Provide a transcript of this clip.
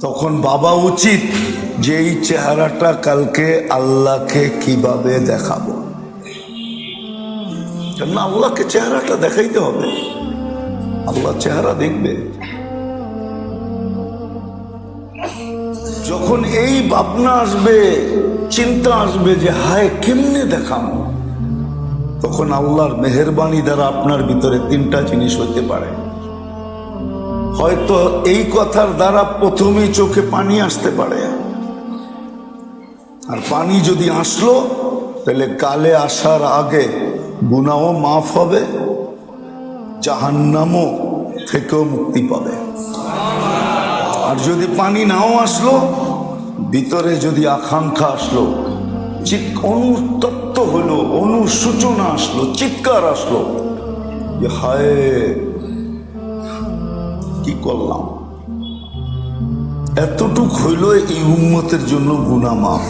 তখন বাবা উচিত যে এই চেহারাটা কালকে আল্লাহকে কীভাবে দেখাবো। না আল্লাহকে চেহারাটা দেখাইতে হবে। আল্লাহ চেহারা দেখবে। যখন এই ভাবনা আসবে, চিন্তা আসবে যে হায়, কেমনে দেখাবো? তখন আল্লাহর মেহরবানি দ্বারা আপনার ভিতরে তিনটা জিনিস হতে পারে। হয়তো এই কথার দ্বারা প্রথমেই চোখে পানি আসতে পারে। আর পানি যদি আসলো, তাহলে কালে আসার আগে গুনাও মাফ হবে, জাহান্নামও থেকেও মুক্তি পাবে। আর যদি পানি নাও আসলো, ভিতরে যদি আকাঙ্ক্ষা আসলো, চিৎ অনুতপ্ত হলো অনুসূচনা আসলো, চিৎকার আসলো, যে হায় করলাম। এতটুক হইল এই উন্মতের জন্য গুনা মাফ।